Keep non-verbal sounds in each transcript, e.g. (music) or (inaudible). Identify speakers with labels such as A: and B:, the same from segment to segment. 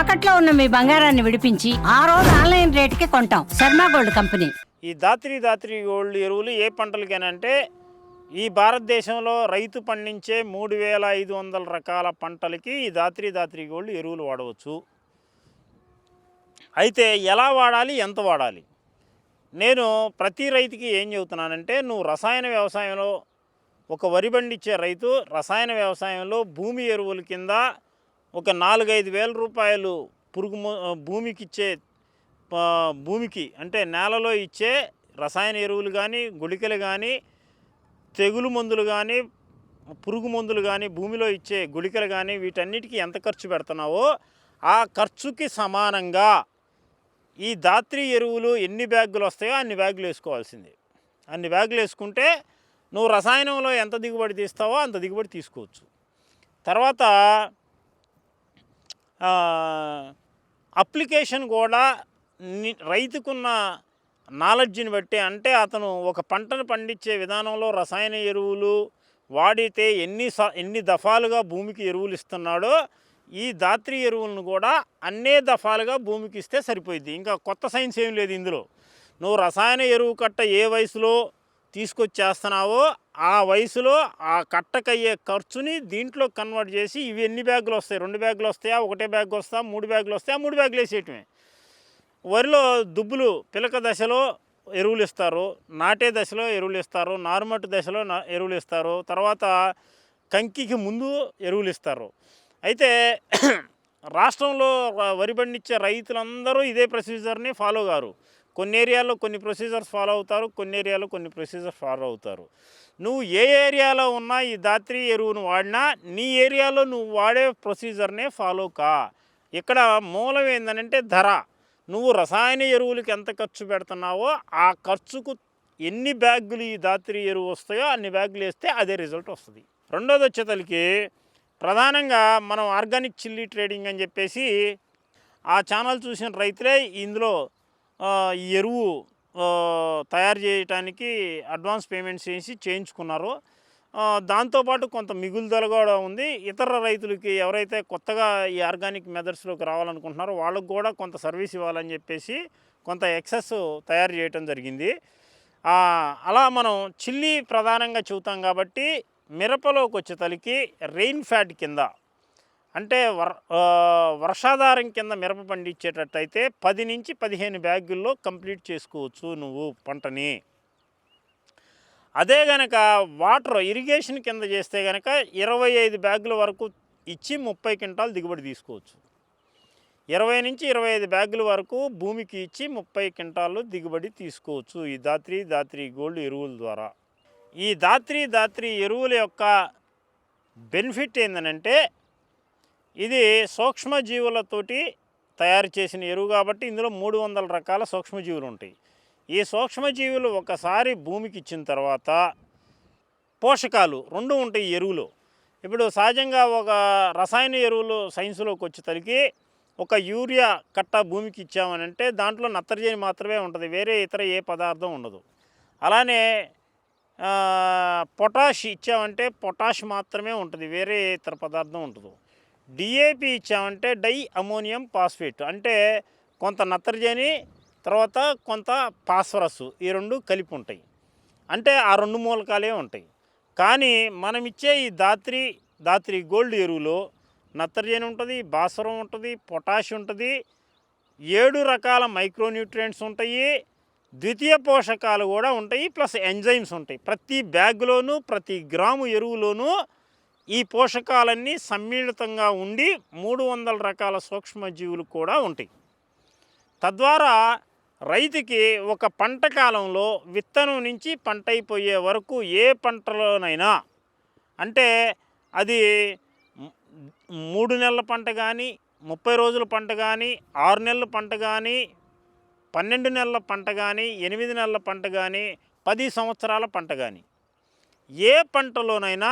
A: తాకట్లో ఉన్న మీ బంగారాన్ని విడిపించి ఆ రోజు ఆన్లైన్ రేటుకి కొంటాం. Sharma gold company.
B: ఈ దాత్రి దాత్రి గోల్డ్ ఎరువులు ఏ పంటలకేనంటే ఈ భారతదేశంలో రైతు పండించే మూడు వేల ఐదు వందల రకాల పంటలకి ఈ దాత్రి దాత్రి గోల్డ్ ఎరువులు వాడవచ్చు. అయితే ఎలా వాడాలి ఎంత వాడాలి? నేను ప్రతి రైతుకి ఏం చెబుతున్నానంటే నువ్వు రసాయన వ్యవసాయంలో ఒక వరి పండించే రైతు రసాయన వ్యవసాయంలో భూమి ఎరువుల కింద ఒక నాలుగైదు వేల రూపాయలు పురుగు భూమికి ఇచ్చే భూమికి అంటే నేలలో ఇచ్చే రసాయన ఎరువులు కానీ గుళికలు కానీ తెగులు మందులు కానీ పురుగు మందులు కానీ భూమిలో ఇచ్చే గుళికలు కానీ వీటన్నిటికీ ఎంత ఖర్చు పెడుతున్నావో ఆ ఖర్చుకి సమానంగా ఈ దాత్రి ఎరువులు ఎన్ని బ్యాగులు వస్తాయో అన్ని బ్యాగులు వేసుకోవాల్సింది. అన్ని బ్యాగులు వేసుకుంటే నువ్వు రసాయనంలో ఎంత దిగుబడి తీస్తావో అంత దిగుబడి తీసుకోవచ్చు. తర్వాత అప్లికేషన్ కూడా రైతుకున్న నాలెడ్జ్ని బట్టి అంటే అతను ఒక పంటను పండించే విధానంలో రసాయన ఎరువులు వాడితే ఎన్ని స ఎన్ని దఫాలుగా భూమికి ఎరువులు ఇస్తున్నాడో ఈ దాత్రి ఎరువులను కూడా అన్నే దఫాలుగా భూమికి ఇస్తే సరిపోయింది ఇంకా కొత్త సైన్స్ ఏం లేదు ఇందులో. నువ్వు రసాయన ఎరువు కట్ట ఏ వయసులో తీసుకొచ్చేస్తున్నావో ఆ వయసులో ఆ కట్టకయ్యే ఖర్చుని దీంట్లో కన్వర్ట్ చేసి ఇవి ఎన్ని బ్యాగులు వస్తాయి? రెండు బ్యాగులు వస్తాయా? ఒకటే బ్యాగ్ వస్తా మూడు బ్యాగులు వస్తాయా? మూడు బ్యాగులు వేసేయటమే. వరిలో దుబ్బులు పిలక దశలో ఎరువులు ఇస్తారు నాటే దశలో ఎరువులు ఇస్తారు నారుమట్టు దశలో ఎరువులు ఇస్తారు తర్వాత కంకికి ముందు ఎరువులు ఇస్తారు. అయితే (clears throat) రాష్ట్రంలో వరి పండించే రైతులందరూ ఇదే ప్రొసీజర్ని ఫాలో గారు కొన్ని ఏరియాలో కొన్ని ప్రొసీజర్స్ ఫాలో అవుతారు కొన్ని ఏరియాలో కొన్ని ప్రొసీజర్స్ ఫాలో అవుతారు. నువ్వు ఏ ఏరియాలో ఉన్నా ఈ దాత్రి ఎరువును వాడినా నీ ఏరియాలో నువ్వు వాడే ప్రొసీజర్నే ఫాలో కా. ఇక్కడ మూలం ఏంటంటే ధర. నువ్వు రసాయన ఎరువులకి ఎంత ఖర్చు పెడుతున్నావో ఆ ఖర్చుకు ఎన్ని బ్యాగులు ఈ దాత్రి ఎరువు వస్తాయో అన్ని బ్యాగులు వేస్తే అదే రిజల్ట్ వస్తుంది. రెండోది వచ్చేతలకి ప్రధానంగా మనం ఆర్గానిక్ చిల్లీ ట్రేడింగ్ అని చెప్పేసి ఆ ఛానల్ చూసిన రైతులే ఇందులో ఈ ఎరువు తయారు చేయడానికి అడ్వాన్స్ పేమెంట్స్ చేసి చేయించుకున్నారు. దాంతోపాటు కొంత మిగులుదల కూడా ఉంది. ఇతర రైతులకి ఎవరైతే కొత్తగా ఈ ఆర్గానిక్ మెథడ్స్లోకి రావాలనుకుంటున్నారో వాళ్ళకు కూడా కొంత సర్వీస్ ఇవ్వాలని చెప్పేసి కొంత ఎక్సెస్ తయారు చేయటం జరిగింది. అలా మనం చిల్లీ ప్రధానంగా చూతాం కాబట్టి మిరపలోకి వచ్చేతలకి రెయిన్ ఫ్యాట్ కింద అంటే వర్ వర్షాధారం కింద మిరప పండించేటట్టయితే పది నుంచి పదిహేను బ్యాగుల్లో కంప్లీట్ చేసుకోవచ్చు నువ్వు పంటని. అదే గనక వాటర్ ఇరిగేషన్ కింద చేస్తే గనక ఇరవై ఐదు బ్యాగుల వరకు ఇచ్చి ముప్పై క్వింటాల్ దిగుబడి తీసుకోవచ్చు. ఇరవై నుంచి ఇరవై ఐదు బ్యాగుల వరకు భూమికి ఇచ్చి ముప్పై క్వింటాలు దిగుబడి తీసుకోవచ్చు ఈ దాత్రి దాత్రి గోల్డ్ ఎరువుల ద్వారా. ఈ దాత్రి దాత్రి ఎరువుల యొక్క బెనిఫిట్ ఏంటంటే ఇది సూక్ష్మజీవులతోటి తయారు చేసిన ఎరువు కాబట్టి ఇందులో మూడు వందల రకాల సూక్ష్మజీవులు ఉంటాయి. ఈ సూక్ష్మజీవులు ఒకసారి భూమికి ఇచ్చిన తర్వాత పోషకాలు రెండు ఉంటాయి ఎరువులు. ఇప్పుడు సహజంగా ఒక రసాయన ఎరువులు సైన్స్లోకి వచ్చేసరికి ఒక యూరియా కట్ట భూమికి ఇచ్చామనంటే దాంట్లో నత్రజని మాత్రమే ఉంటుంది వేరే ఇతర ఏ పదార్థం ఉండదు. అలానే పొటాష్ ఇచ్చామంటే పొటాష్ మాత్రమే ఉంటుంది వేరే ఇతర పదార్థం ఉండదు. డిఏపి ఇచ్చామంటే డై అమోనియం ఫాస్ఫేట్. అంటే కొంత నత్రజని తర్వాత కొంత ఫాస్ఫరస్ ఈ రెండు కలిపి ఉంటాయి. అంటే ఆ రెండు మూలకాలే ఉంటాయి. కానీ మనం ఇచ్చే ఈ దాత్రి దాత్రి గోల్డ్ ఎరువులో నత్రజని ఉంటుంది భాస్వరం ఉంటుంది పొటాష్ ఉంటుంది ఏడు రకాల మైక్రోన్యూట్రియంట్స్ ఉంటాయి ద్వితీయ పోషకాలు కూడా ఉంటాయి ప్లస్ ఎంజైమ్స్ ఉంటాయి. ప్రతి బ్యాగ్లోనూ ప్రతి గ్రాము ఎరువులోనూ ఈ పోషకాలన్నీ సమ్మిళితంగా ఉండి మూడు వందల రకాల సూక్ష్మజీవులు కూడా ఉంటాయి. తద్వారా రైతుకి ఒక పంట కాలంలో విత్తనం నుంచి పంట అయిపోయే వరకు ఏ పంటలోనైనా అంటే అది మూడు నెలల పంట కానీ ముప్పై రోజుల పంట కానీ ఆరు నెలల పంట కానీ పన్నెండు నెలల పంట కానీ ఎనిమిది నెలల పంట కానీ పది సంవత్సరాల పంట కానీ ఏ పంటలోనైనా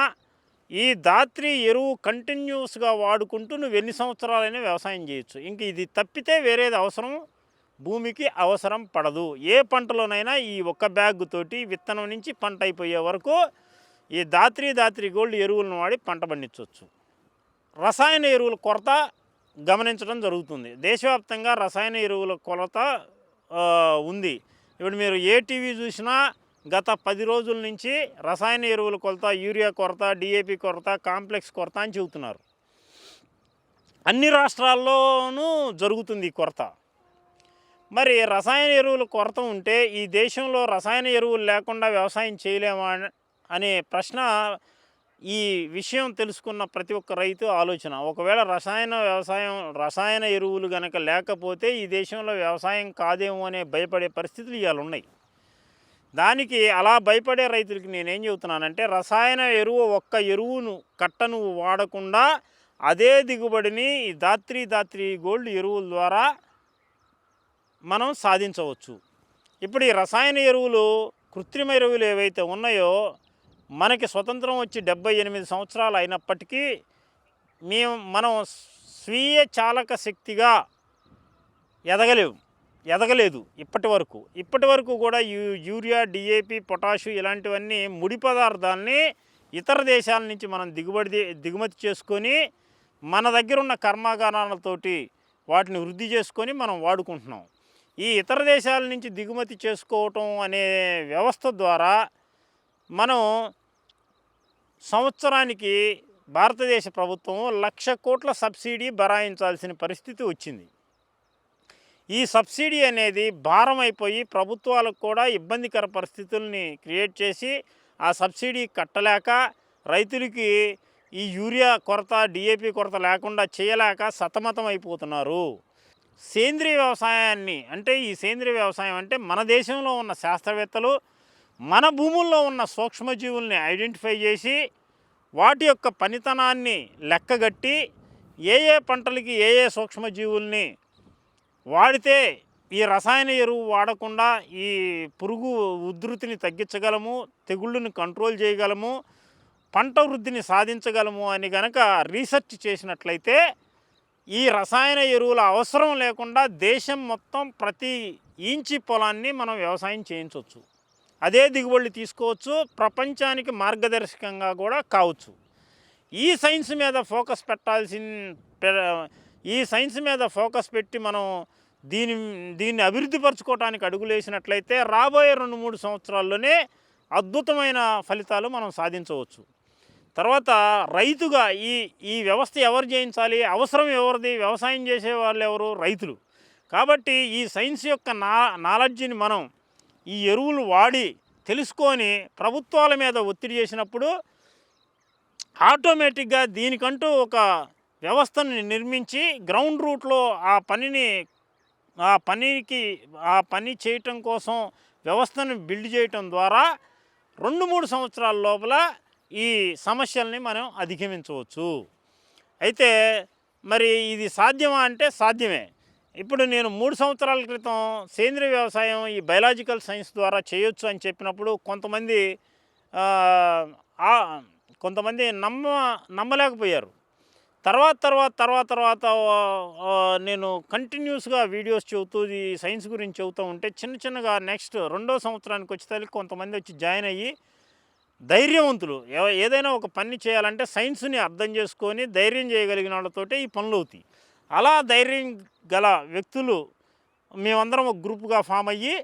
B: ఈ దాత్రి ఎరువు కంటిన్యూస్గా వాడుకుంటూ నువ్వు ఎన్ని సంవత్సరాలైనా వ్యవసాయం చేయొచ్చు. ఇంక ఇది తప్పితే వేరేది అవసరం భూమికి అవసరం పడదు. ఏ పంటలోనైనా ఈ ఒక్క బ్యాగ్ తోటి విత్తనం నుంచి పంట అయిపోయే వరకు ఈ దాత్రి దాత్రి గోల్డ్ ఎరువులను వాడి పంట పండించవచ్చు రసాయన ఎరువుల కొరత గమనించడం జరుగుతుంది. దేశవ్యాప్తంగా రసాయన ఎరువుల కొరత ఉంది. ఇప్పుడు మీరు ఏ టీవీ చూసినా గత పది రోజుల నుంచి రసాయన ఎరువుల కొరత యూరియా కొరత డిఏపి కొరత కాంప్లెక్స్ కొరత అని చెబుతున్నారు. అన్ని రాష్ట్రాల్లోనూ జరుగుతుంది కొరత. మరి రసాయన ఎరువుల కొరత ఉంటే ఈ దేశంలో రసాయన ఎరువులు లేకుండా వ్యవసాయం చేయలేమా అనే ప్రశ్న ఈ విషయం తెలుసుకున్న ప్రతి ఒక్క రైతు ఆలోచన. ఒకవేళ రసాయన వ్యవసాయం రసాయన ఎరువులు గనక లేకపోతే ఈ దేశంలో వ్యవసాయం కాదేమో అనే భయపడే పరిస్థితులు ఇవాళ ఉన్నాయి దానికి అలా భయపడే రైతులకి నేనేం చెబుతున్నానంటే రసాయన ఎరువు ఒక్క ఎరువును కట్టను వాడకుండా అదే దిగుబడిని ఈ దాత్రి దాత్రి గోల్డ్ ఎరువుల ద్వారా మనం సాధించవచ్చు. ఇప్పుడు ఈ రసాయన ఎరువులు కృత్రిమ ఎరువులు ఏవైతే ఉన్నాయో మనకి స్వతంత్రం వచ్చి డెబ్బై ఎనిమిది సంవత్సరాలు అయినప్పటికీ మేము మనం స్వీయ చాలక శక్తిగా ఎదగలేము. ఎదగలేదు ఇప్పటి వరకు. ఇప్పటి వరకు కూడా యూ యూరియా డిఏపి పొటాషు ఇలాంటివన్నీ ముడి పదార్థాలని ఇతర దేశాల నుంచి మనం దిగుబడి దిగుమతి చేసుకొని మన దగ్గర ఉన్న కర్మాగారాలతోటి వాటిని వృద్ధి చేసుకొని మనం వాడుకుంటున్నాం. ఈ ఇతర దేశాల నుంచి దిగుమతి చేసుకోవటం అనే వ్యవస్థ ద్వారా మనం సంవత్సరానికి భారతదేశ ప్రభుత్వం లక్ష కోట్ల సబ్సిడీ బరాయించాల్సిన పరిస్థితి వచ్చింది. ఈ సబ్సిడీ అనేది భారం అయిపోయి ప్రభుత్వాలకు కూడా ఇబ్బందికర పరిస్థితుల్ని క్రియేట్ చేసి ఆ సబ్సిడీ కట్టలేక రైతులకి ఈ యూరియా కొరత డిఏపి కొరత లేకుండా చేయలేక సతమతం అయిపోతున్నారు. సేంద్రియ వ్యవసాయాన్ని అంటే ఈ సేంద్రియ వ్యవసాయం అంటే మన దేశంలో ఉన్న శాస్త్రవేత్తలు మన భూముల్లో ఉన్న సూక్ష్మజీవుల్ని ఐడెంటిఫై చేసి వాటి యొక్క పనితనాన్ని లెక్కగట్టి ఏ ఏ పంటలకి ఏ ఏ సూక్ష్మజీవుల్ని వాడితే ఈ రసాయన ఎరువు వాడకుండా ఈ పురుగు ఉధృతిని తగ్గించగలము తెగుళ్ళని కంట్రోల్ చేయగలము పంట వృద్ధిని సాధించగలము అని గనక రీసెర్చ్ చేసినట్లయితే ఈ రసాయన ఎరువుల అవసరం లేకుండా దేశం మొత్తం ప్రతి ఇంచి పొలాన్ని మనం వ్యవసాయం చేయించవచ్చు. అదే దిగుబడులు తీసుకోవచ్చు ప్రపంచానికి మార్గదర్శకంగా కూడా కావచ్చు. ఈ సైన్స్ మీద ఫోకస్ పెట్టాల్సిన ఈ సైన్స్ మీద ఫోకస్ పెట్టి మనం దీని దీన్ని అభివృద్ధిపరచుకోవడానికి అడుగులేసినట్లయితే రాబోయే రెండు మూడు సంవత్సరాల్లోనే అద్భుతమైన ఫలితాలు మనం సాధించవచ్చు. తర్వాత రైతుగా ఈ ఈ వ్యవస్థ ఎవరు చేయించాలి అవసరం ఎవరిది? వ్యవసాయం చేసే వాళ్ళు ఎవరు? రైతులు. కాబట్టి ఈ సైన్స్ యొక్క నా నాలెడ్జిని మనం ఈ ఎరువులు వాడి తెలుసుకొని ప్రభుత్వాల మీద ఒత్తిడి చేసినప్పుడు ఆటోమేటిక్గా దీనికంటూ ఒక వ్యవస్థను నిర్మించి గ్రౌండ్ రూట్లో ఆ పనిని ఆ పనికి ఆ పని చేయటం కోసం వ్యవస్థను బిల్డ్ చేయటం ద్వారా రెండు మూడు సంవత్సరాల లోపల ఈ సమస్యల్ని మనం అధిగమించవచ్చు. అయితే మరి ఇది సాధ్యమా అంటే సాధ్యమే. ఇప్పుడు నేను మూడు సంవత్సరాల క్రితం సేంద్రియ వ్యవసాయం ఈ బయలాజికల్ సైన్స్ ద్వారా చేయొచ్చు అని చెప్పినప్పుడు కొంతమంది కొంతమంది నమ్మ నమ్మలేకపోయారు. తర్వాత తర్వాత తర్వాత తర్వాత నేను కంటిన్యూస్గా వీడియోస్ చెబుతూ ఈ సైన్స్ గురించి చెబుతూ ఉంటే చిన్న చిన్నగా నెక్స్ట్ రెండో సంవత్సరానికి వచ్చేసరికి కొంతమంది వచ్చి జాయిన్ అయ్యి ధైర్యవంతులు. ఏదైనా ఒక పని చేయాలంటే సైన్స్ని అర్థం చేసుకొని ధైర్యం చేయగలిగిన వాళ్ళతోటే ఈ పనులు అవుతాయి. అలా ధైర్యం గల వ్యక్తులు మేమందరం ఒక గ్రూప్గా ఫామ్ అయ్యి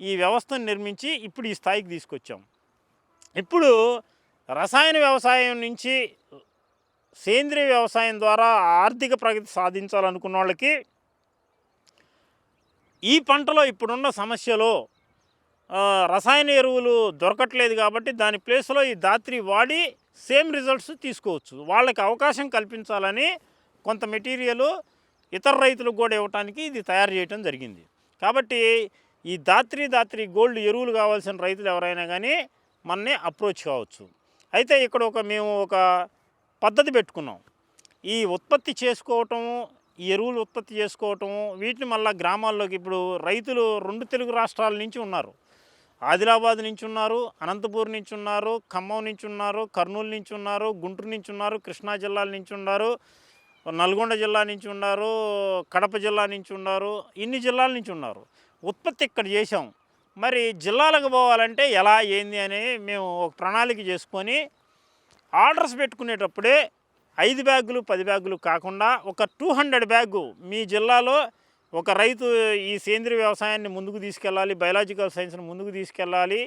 B: ఈ వ్యవస్థను నిర్మించి ఇప్పుడు ఈ స్థాయికి తీసుకొచ్చాం. ఇప్పుడు రసాయన వ్యవసాయం నుంచి సేంద్రియ వ్యవసాయం ద్వారా ఆర్థిక ప్రగతి సాధించాలనుకున్న వాళ్ళకి ఈ పంటలో ఇప్పుడున్న సమస్యలో రసాయన ఎరువులు దొరకట్లేదు కాబట్టి దాని ప్లేస్లో ఈ దాత్రి వాడి సేమ్ రిజల్ట్స్ తీసుకోవచ్చు. వాళ్ళకి అవకాశం కల్పించాలని కొంత మెటీరియల్ ఇతర రైతులకు కూడా ఇవ్వడానికి ఇది తయారు చేయడం జరిగింది. కాబట్టి ఈ దాత్రి దాత్రి గోల్డ్ ఎరువులు కావాల్సిన రైతులు ఎవరైనా కానీ మనని అప్రోచ్ కావచ్చు. అయితే ఇక్కడ ఒక మేము ఒక పద్ధతి పెట్టుకున్నాం. ఈ ఉత్పత్తి చేసుకోవటము ఈ ఎరువులు ఉత్పత్తి చేసుకోవటము వీటిని మళ్ళీ గ్రామాల్లోకి ఇప్పుడు రైతులు రెండు తెలుగు రాష్ట్రాల నుంచి ఉన్నారు. ఆదిలాబాద్ నుంచి ఉన్నారు అనంతపూర్ నుంచి ఉన్నారు ఖమ్మం నుంచి ఉన్నారు కర్నూలు నుంచి ఉన్నారు గుంటూరు నుంచి ఉన్నారు కృష్ణా జిల్లాల నుంచి ఉన్నారు నల్గొండ జిల్లా నుంచి ఉన్నారు కడప జిల్లా నుంచి ఉన్నారు ఇన్ని జిల్లాల నుంచి ఉన్నారు. ఉత్పత్తి ఇక్కడ చేసాం మరి జిల్లాలకు పోవాలంటే ఎలా ఏంది అని మేము ఒక ప్రణాళిక చేసుకొని ఆర్డర్స్ పెట్టుకునేటప్పుడే ఐదు బ్యాగులు పది బ్యాగులు కాకుండా ఒక టూ హండ్రెడ్ బ్యాగు మీ జిల్లాలో ఒక రైతు ఈ సేంద్రియ వ్యవసాయాన్ని ముందుకు తీసుకెళ్ళాలి బయలాజికల్ సైన్స్ని ముందుకు తీసుకెళ్ళాలి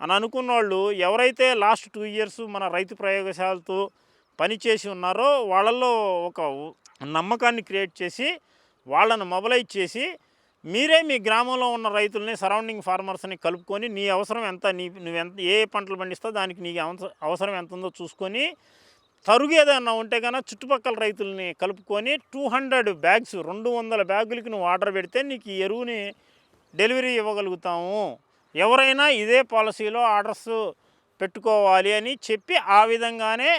B: అని అనుకున్న వాళ్ళు ఎవరైతే లాస్ట్ టూ ఇయర్స్ మన రైతు ప్రయోగశాలతో పనిచేసి ఉన్నారో వాళ్ళల్లో ఒక నమ్మకాన్ని క్రియేట్ చేసి వాళ్ళను మొబలైజ్ చేసి మీరే మీ గ్రామంలో ఉన్న రైతుల్ని సరౌండింగ్ ఫార్మర్స్ని కలుపుకొని నీ అవసరం ఎంత నీ నువ్వు ఎంత ఏ పంటలు పండిస్తావు దానికి నీకు అవసరం ఎంత ఉందో చూసుకొని తరుగు ఏదైనా ఉంటే కనుక చుట్టుపక్కల రైతుల్ని కలుపుకొని టూ హండ్రెడ్ బ్యాగ్స్ రెండు వందల బ్యాగులకి నువ్వు ఆర్డర్ పెడితే నీకు ఈ ఎరువుని డెలివరీ ఇవ్వగలుగుతాము. ఎవరైనా ఇదే పాలసీలో ఆర్డర్స్ పెట్టుకోవాలి అని చెప్పి ఆ విధంగానే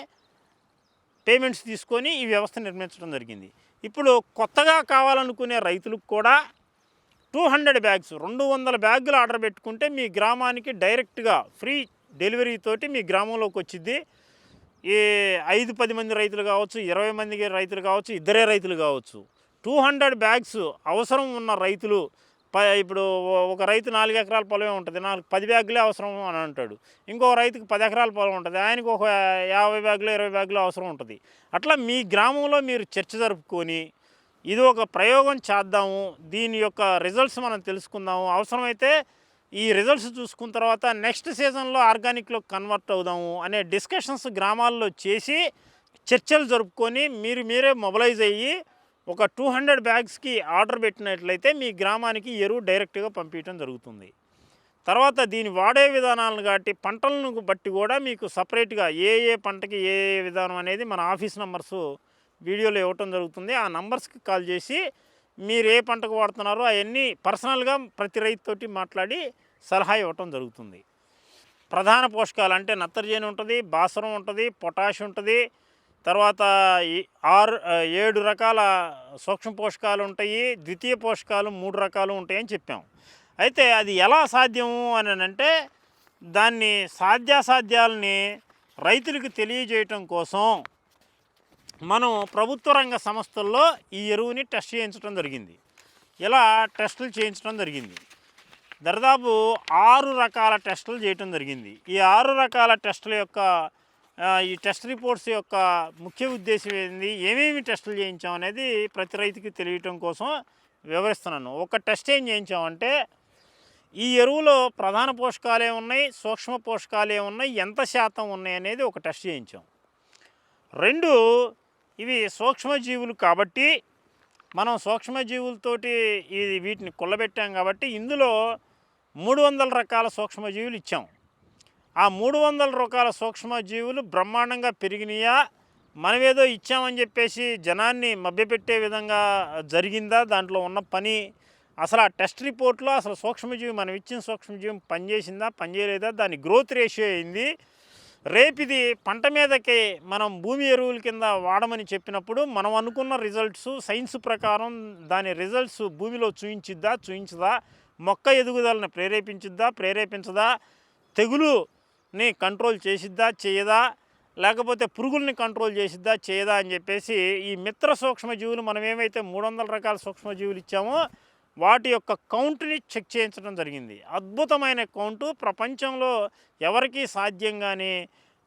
B: పేమెంట్స్ తీసుకొని ఈ వ్యవస్థ నిర్మించడం జరిగింది. ఇప్పుడు కొత్తగా కావాలనుకునే రైతులకు కూడా టూ హండ్రెడ్ బ్యాగ్స్ రెండు వందల బ్యాగులు ఆర్డర్ పెట్టుకుంటే మీ గ్రామానికి డైరెక్ట్గా ఫ్రీ డెలివరీ తోటి మీ గ్రామంలోకి వచ్చింది ఈ ఐదు పది మంది రైతులు కావచ్చు ఇరవై మంది రైతులు కావచ్చు ఇద్దరే రైతులు కావచ్చు. టూ హండ్రెడ్ బ్యాగ్స్ అవసరం ఉన్న రైతులు ప ఇప్పుడు ఓ- ఒక రైతు నాలుగు ఎకరాల పొలమే ఉంటుంది. నాలుగు పది బ్యాగులే అవసరం అని అంటాడు. ఇంకో రైతుకి పది ఎకరాల పొలం ఉంటుంది. ఆయనకు ఒక యాభై బ్యాగులు ఇరవై బ్యాగులు అవసరం ఉంటుంది. అట్లా మీ గ్రామంలో మీరు చర్చ జరుపుకొని ఇది ఒక ప్రయోగం చేద్దాము. దీని యొక్క రిజల్ట్స్ మనం తెలుసుకుందాము. అవసరమైతే ఈ రిజల్ట్స్ చూసుకున్న తర్వాత నెక్స్ట్ సీజన్లో ఆర్గానిక్లో కన్వర్ట్ అవుదాము అనే డిస్కషన్స్ గ్రామాల్లో చేసి చర్చలు జరుపుకొని మీరు మీరే మొబలైజ్ అయ్యి ఒక టూ హండ్రెడ్ బ్యాగ్స్కి ఆర్డర్ పెట్టినట్లయితే మీ గ్రామానికి ఎరువు డైరెక్ట్గా పంపించడం జరుగుతుంది. తర్వాత దీని వాడే విధానాలను కాబట్టి పంటలను బట్టి కూడా మీకు సపరేట్గా ఏ ఏ పంటకి ఏ ఏ విధానం అనేది మన ఆఫీస్ నెంబర్సు వీడియోలో ఇవ్వటం జరుగుతుంది. ఆ నంబర్స్కి కాల్ చేసి మీరు ఏ పంటకు వాడుతున్నారో అవన్నీ పర్సనల్గా ప్రతి రైతుతోటి మాట్లాడి సలహా ఇవ్వటం జరుగుతుంది. ప్రధాన పోషకాలు అంటే నత్రజని ఉంటుంది బాసరం ఉంటుంది పొటాష్ ఉంటుంది. తర్వాత ఆరు ఏడు రకాల సూక్ష్మ పోషకాలు ఉంటాయి. ద్వితీయ పోషకాలు మూడు రకాలు ఉంటాయని చెప్పాం. అయితే అది ఎలా సాధ్యము అని అంటే దాన్ని సాధ్యాసాధ్యాలని రైతులకు తెలియజేయటం కోసం మనం ప్రభుత్వ రంగ సంస్థల్లో ఈ ఎరువుని టెస్ట్ చేయించడం జరిగింది. ఇలా టెస్టులు చేయించడం జరిగింది. దాదాపు ఆరు రకాల టెస్టులు చేయటం జరిగింది. ఈ ఆరు రకాల టెస్టుల యొక్క ఈ టెస్ట్ రిపోర్ట్స్ యొక్క ముఖ్య ఉద్దేశం ఏంది? ఏమేమి టెస్టులు చేయించాం అనేది ప్రతి రైతుకి తెలియటం కోసం వివరిస్తున్నాను. ఒక టెస్ట్ ఏం చేయించామంటే ఈ ఎరువులో ప్రధాన పోషకాలు ఏమున్నాయి సూక్ష్మ పోషకాలు ఏమున్నాయి ఎంత శాతం ఉన్నాయి అనేది ఒక టెస్ట్ చేయించాం. రెండు ఇవి సూక్ష్మజీవులు కాబట్టి మనం సూక్ష్మజీవులతోటి ఇది వీటిని కుల్లబెట్టాం కాబట్టి ఇందులో మూడు వందల రకాల సూక్ష్మజీవులు ఇచ్చాం. ఆ మూడు వందల రకాల సూక్ష్మజీవులు బ్రహ్మాండంగా పెరిగినాయా? మనమేదో ఇచ్చామని చెప్పేసి జనాన్ని మభ్యపెట్టే విధంగా జరిగిందా? దాంట్లో ఉన్న పని అసలు ఆ టెస్ట్ రిపోర్ట్లో అసలు సూక్ష్మజీవి మనం ఇచ్చిన సూక్ష్మజీవి పనిచేసిందా పనిచేయలేదా? దాని గ్రోత్ రేషియో అయింది రేపు ఇది పంట మీదకి మనం భూమి ఎరువుల కింద వాడమని చెప్పినప్పుడు మనం అనుకున్న రిజల్ట్స్ సైన్స్ ప్రకారం దాని రిజల్ట్స్ భూమిలో చూయించిద్దా చూయించదా మొక్క ఎదుగుదలను ప్రేరేపించిద్దా ప్రేరేపించదా తెగులుని కంట్రోల్ చేసిద్దా చేయదా లేకపోతే పురుగుల్ని కంట్రోల్ చేసిద్దా చేయదా అని చెప్పేసి ఈ మిత్ర సూక్ష్మజీవులు మనం ఏమైతే మూడు వందల రకాల సూక్ష్మజీవులు ఇచ్చామో వాటి యొక్క కౌంట్ని చెక్ చేయించడం జరిగింది. అద్భుతమైన కౌంటు. ప్రపంచంలో ఎవరికీ సాధ్యంగానే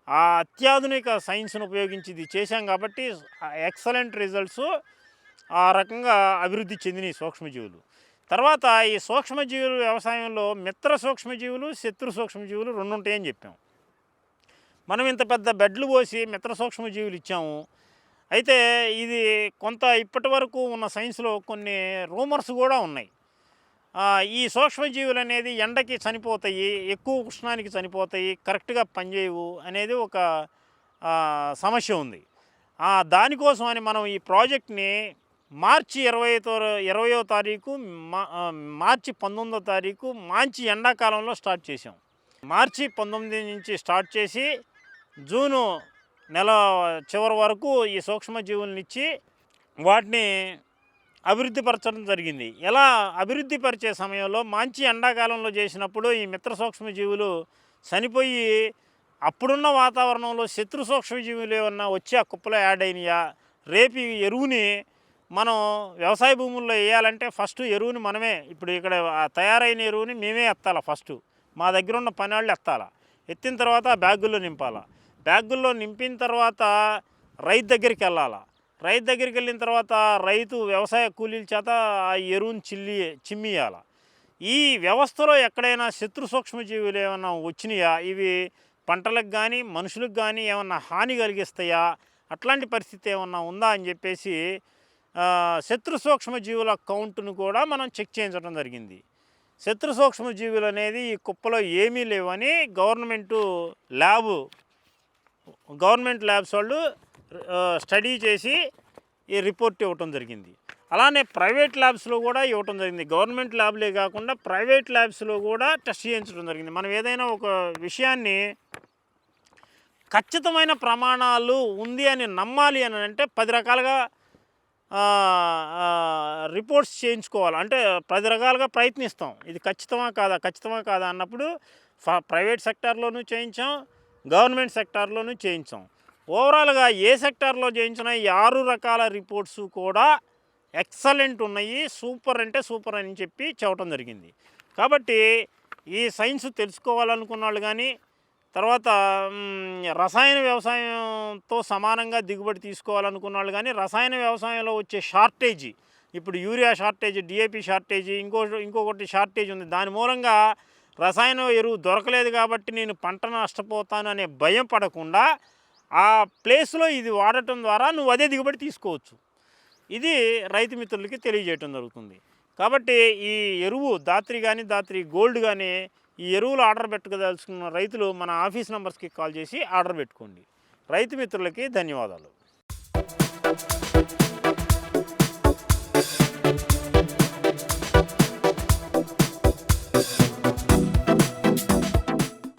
B: ఆ అత్యాధునిక సైన్స్ను ఉపయోగించి ఇది చేశాం కాబట్టి ఎక్సలెంట్ రిజల్ట్స్ ఆ రకంగా అభివృద్ధి చెందిన సూక్ష్మజీవులు. తర్వాత ఈ సూక్ష్మజీవులు వ్యవసాయంలో మిత్ర సూక్ష్మజీవులు శత్రు సూక్ష్మజీవులు రెండు ఉంటాయని చెప్పాం. మనం ఇంత పెద్ద బెడ్లు పోసి మిత్ర సూక్ష్మజీవులు ఇచ్చాము. అయితే ఇది కొంత ఇప్పటి వరకు ఉన్న సైన్స్లో కొన్ని రూమర్స్ కూడా ఉన్నాయి. ఈ సూక్ష్మజీవులు అనేది ఎండకి చనిపోతాయి ఎక్కువ ఉష్ణానికి చనిపోతాయి కరెక్ట్గా పనిచేయవు అనేది ఒక సమస్య ఉంది. దానికోసం అని మనం ఈ ప్రాజెక్ట్ని మార్చి ఇరవై ఇరవయో తారీఖు మా మార్చి పంతొమ్మిదో తారీఖు మంచి ఎండాకాలంలో స్టార్ట్ చేసాం మార్చి పంతొమ్మిది నుంచి స్టార్ట్ చేసి జూను నెల చివరి వరకు ఈ సూక్ష్మజీవులను ఇచ్చి వాటిని అభివృద్ధిపరచడం జరిగింది. ఎలా అభివృద్ధిపరిచే సమయంలో మంచి ఎండాకాలంలో చేసినప్పుడు ఈ మిత్ర సూక్ష్మజీవులు చనిపోయి అప్పుడున్న వాతావరణంలో శత్రు సూక్ష్మజీవులు ఏమన్నా వచ్చి ఆ కుప్పలో యాడ్ అయినాయా? రేపు ఈ ఎరువుని మనం వ్యవసాయ భూముల్లో వేయాలంటే ఫస్ట్ ఎరువుని మనమే ఇప్పుడు ఇక్కడ ఆ తయారైన ఎరువుని మేమే ఎత్తాలా ఫస్ట్. మా దగ్గర ఉన్న పని వాళ్ళు ఎత్తాలా. ఎత్తిన తర్వాత ఆ బ్యాగుల్లో నింపాలా. బ్యాగుల్లో నింపిన తర్వాత రైతు దగ్గరికి వెళ్ళాల? రైతు దగ్గరికి వెళ్ళిన తర్వాత రైతు వ్యవసాయ కూలీల చేత ఆ ఎరువుని చిల్లి చిమ్మియాల? ఈ వ్యవస్థలో ఎక్కడైనా శత్రు సూక్ష్మజీవులు ఏమైనా వచ్చినాయా? ఇవి పంటలకు కానీ మనుషులకు కానీ ఏమన్నా హాని కలిగిస్తాయా? అట్లాంటి పరిస్థితి ఏమన్నా ఉందా అని చెప్పేసి శత్రు సూక్ష్మజీవుల కౌంట్ను కూడా మనం చెక్ చేయించడం జరిగింది. శత్రు సూక్ష్మజీవులు అనేది ఈ కుప్పలో ఏమీ లేవని గవర్నమెంటు ల్యాబ్ గవర్నమెంట్ ల్యాబ్స్ వాళ్ళు స్టడీ చేసి ఈ రిపోర్ట్ ఇవ్వటం జరిగింది. అలానే ప్రైవేట్ ల్యాబ్స్లో కూడా ఇవ్వటం జరిగింది. గవర్నమెంట్ ల్యాబ్లే కాకుండా ప్రైవేట్ ల్యాబ్స్లో కూడా టెస్ట్ చేయించడం జరిగింది. మనం ఏదైనా ఒక విషయాన్ని ఖచ్చితమైన ప్రమాణాలు ఉంది అని నమ్మాలి అని అంటే పది రకాలుగా రిపోర్ట్స్ చేయించుకోవాలి. అంటే పది రకాలుగా ప్రయత్నిస్తాం. ఇది ఖచ్చితమా కాదా ఖచ్చితమా కాదా అన్నప్పుడు ఫ- ప్రైవేట్ సెక్టార్లోనూ చేయించాం. గవర్నమెంట్ సెక్టార్లోనూ చేయించాం. ఓవరాల్గా ఏ సెక్టార్లో చేయించిన ఈ ఆరు రకాల రిపోర్ట్స్ కూడా ఎక్సలెంట్ ఉన్నాయి సూపర్ అంటే సూపర్ అని చెప్పి చెప్పడం జరిగింది. కాబట్టి ఈ సైన్స్ తెలుసుకోవాలనుకున్న వాళ్ళు కానీ తర్వాత రసాయన వ్యవసాయంతో సమానంగా దిగుబడి తీసుకోవాలనుకున్న వాళ్ళు కానీ రసాయన వ్యవసాయంలో వచ్చే షార్టేజీ ఇప్పుడు యూరియా షార్టేజ్ డిఏపి షార్టేజీ ఇంకో ఇంకొకటి షార్టేజ్ ఉంది. దాని మూలంగా రసాయన ఎరువు దొరకలేదు కాబట్టి నేను పంట నష్టపోతాను అనే భయం పడకుండా ఆ ప్లేస్లో ఇది వాడటం ద్వారా నువ్వు అదే దిగుబడి తీసుకోవచ్చు. ఇది రైతు మిత్రులకి తెలియజేయటం జరుగుతుంది. కాబట్టి ఈ ఎరువు దాత్రి కానీ దాత్రి గోల్డ్ కానీ ఈ ఎరువులు ఆర్డర్ పెట్టుకోదలుచుకున్న రైతులు మన ఆఫీస్ నెంబర్స్కి కాల్ చేసి ఆర్డర్ పెట్టుకోండి. రైతు మిత్రులకి ధన్యవాదాలు.